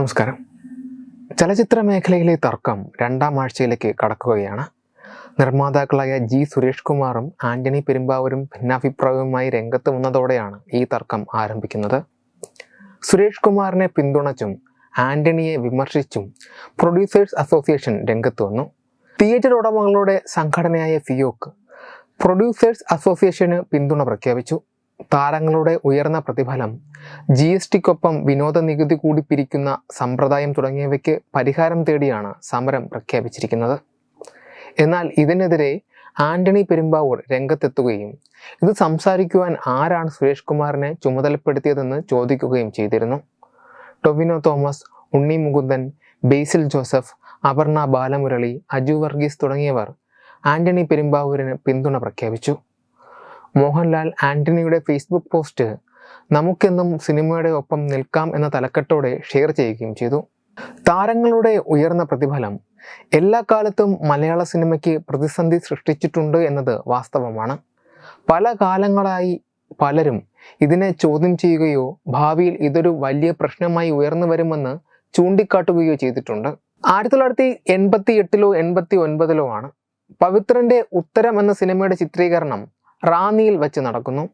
നമസ്കാരം. ചലച്ചിത്ര മേഖലയിലെ തർക്കം രണ്ടാം ആഴ്ചയിലേക്ക് കടക്കുകയാണ്. നിർമ്മാതാക്കളായ ജി സുരേഷ് കുമാറും ആന്റണി പെരുമ്പാവൂരും ഭിന്നാഭിപ്രായവുമായി രംഗത്ത് വന്നതോടെയാണ് ഈ തർക്കം ആരംഭിക്കുന്നത്. സുരേഷ് കുമാറിനെ പിന്തുണച്ചും ആന്റണിയെ വിമർശിച്ചും പ്രൊഡ്യൂസേഴ്സ് അസോസിയേഷൻ രംഗത്ത് വന്നു. തിയേറ്റർ ഉടമകളുടെ സംഘടനയായ ഫിയോക്ക് പ്രൊഡ്യൂസേഴ്സ് അസോസിയേഷന് പിന്തുണ പ്രഖ്യാപിച്ചു. താരങ്ങളുടെ ഉയർന്ന പ്രതിഫലം ജി എസ് ടിക്കൊപ്പം വിനോദ നികുതി കൂടി പിരിക്കുന്ന സമ്പ്രദായം തുടങ്ങിയവയ്ക്ക് പരിഹാരം തേടിയാണ് സമരം പ്രഖ്യാപിച്ചിരിക്കുന്നത്. എന്നാൽ ഇതിനെതിരെ ആന്റണി പെരുമ്പാവൂർ രംഗത്തെത്തുകയും ഇത് സംസാരിക്കുവാൻ ആരാണ് സുരേഷ് കുമാറിനെ ചുമതലപ്പെടുത്തിയതെന്ന് ചോദിക്കുകയും ചെയ്തിരുന്നു. ടൊവിനോ തോമസ് ഉണ്ണി മുകുന്ദൻ ബേസിൽ ജോസഫ് അപർണ ബാലമുരളി അജു വർഗീസ് തുടങ്ങിയവർ ആന്റണി പെരുമ്പാവൂരിന് പിന്തുണ പ്രഖ്യാപിച്ചു. മോഹൻലാൽ ആന്റണിയുടെ ഫേസ്ബുക്ക് പോസ്റ്റ് നമുക്കെന്നും സിനിമയുടെ ഒപ്പം നിൽക്കാം എന്ന തലക്കെട്ടോടെ ഷെയർ ചെയ്യുകയും ചെയ്തു. താരങ്ങളുടെ ഉയർന്ന പ്രതിഫലം എല്ലാ കാലത്തും മലയാള സിനിമയ്ക്ക് പ്രതിസന്ധി സൃഷ്ടിച്ചിട്ടുണ്ട് എന്നത് വാസ്തവമാണ്. പല കാലങ്ങളായി പലരും ഇതിനെ ചോദ്യം ചെയ്യുകയോ ഭാവിയിൽ ഇതൊരു വലിയ പ്രശ്നമായി ഉയർന്നു വരുമെന്ന് ചൂണ്ടിക്കാട്ടുകയോ ചെയ്തിട്ടുണ്ട്. ആയിരത്തി തൊള്ളായിരത്തി എൺപത്തി എട്ടിലോ എൺപത്തി ഒൻപതിലോ ആണ് പവിത്രന്റെ ഉത്തരം എന്ന സിനിമയുടെ ചിത്രീകരണം റാന്നിയിൽ വെച്ച് നടക്കുന്നു.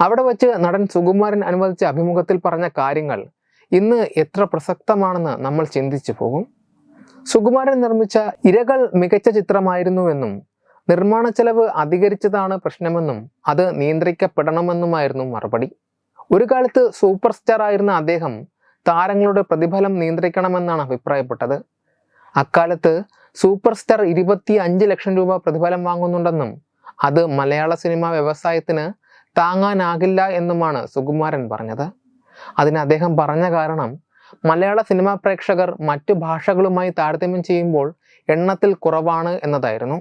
അവിടെ വെച്ച് നടൻ സുകുമാരൻ അനുവദിച്ച അഭിമുഖത്തിൽ പറഞ്ഞ കാര്യങ്ങൾ ഇന്ന് എത്ര പ്രസക്തമാണെന്ന് നമ്മൾ ചിന്തിച്ചു പോകും. സുകുമാരൻ നിർമ്മിച്ച ഇരകൾ മികച്ച ചിത്രമായിരുന്നുവെന്നും നിർമ്മാണ ചെലവ് അധികരിച്ചതാണ് പ്രശ്നമെന്നും അത് നിയന്ത്രിക്കപ്പെടണമെന്നുമായിരുന്നു മറുപടി. ഒരു കാലത്ത് സൂപ്പർ സ്റ്റാർ ആയിരുന്ന അദ്ദേഹം താരങ്ങളുടെ പ്രതിഫലം നിയന്ത്രിക്കണമെന്നാണ് അഭിപ്രായപ്പെട്ടത്. അക്കാലത്ത് സൂപ്പർ സ്റ്റാർ ഇരുപത്തി അഞ്ച് ലക്ഷം രൂപ പ്രതിഫലം വാങ്ങുന്നുണ്ടെന്നും അത് മലയാള സിനിമാ വ്യവസായത്തിന് താങ്ങാനാകില്ല എന്നുമാണ് സുകുമാരൻ പറഞ്ഞത്. അതിന് അദ്ദേഹം പറഞ്ഞ കാരണം മലയാള സിനിമാ പ്രേക്ഷകർ മറ്റു ഭാഷകളുമായി താരതമ്യം ചെയ്യുമ്പോൾ എണ്ണത്തിൽ കുറവാണ് എന്നതായിരുന്നു.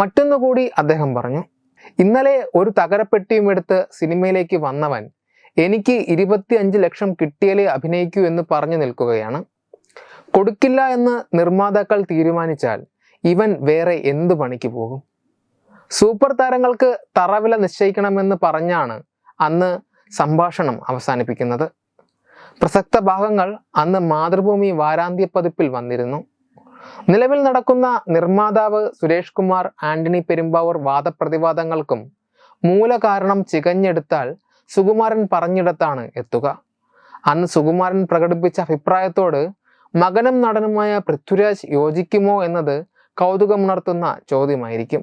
മറ്റൊന്നുകൂടി അദ്ദേഹം പറഞ്ഞു ഇന്നലെ ഒരു തകരപ്പെട്ടിയും എടുത്ത് സിനിമയിലേക്ക് വന്നവൻ എനിക്ക് ഇരുപത്തി അഞ്ച് ലക്ഷം കിട്ടിയാലേ അഭിനയിക്കൂ എന്ന് പറഞ്ഞു നിൽക്കുകയാണ്. കൊടുക്കില്ല എന്ന് നിർമ്മാതാക്കൾ തീരുമാനിച്ചാൽ ഇവൻ വേറെ എന്ത് പണിക്ക് പോകും? സൂപ്പർ താരങ്ങൾക്ക് തറവില നിശ്ചയിക്കണമെന്ന് പറഞ്ഞാണ് അന്ന് സംഭാഷണം അവസാനിപ്പിക്കുന്നത്. പ്രസക്ത ഭാഗങ്ങൾ അന്ന് മാതൃഭൂമി വാരാന്ത്യ പതിപ്പിൽ വന്നിരുന്നു. നിലവിൽ നടക്കുന്ന നിർമ്മാതാവ് സുരേഷ് കുമാർ ആന്റണി പെരുമ്പാവൂർ വാദപ്രതിവാദങ്ങൾക്കും മൂലകാരണം ചികഞ്ഞെടുത്താൽ സുകുമാരൻ പറഞ്ഞിടത്താണ് എത്തുക. അന്ന് സുകുമാരൻ പ്രകടിപ്പിച്ച അഭിപ്രായത്തോട് മകനും നടനുമായ പൃഥ്വിരാജ് യോജിക്കുമോ എന്നത് കൗതുകമുണർത്തുന്ന ചോദ്യമായിരിക്കും.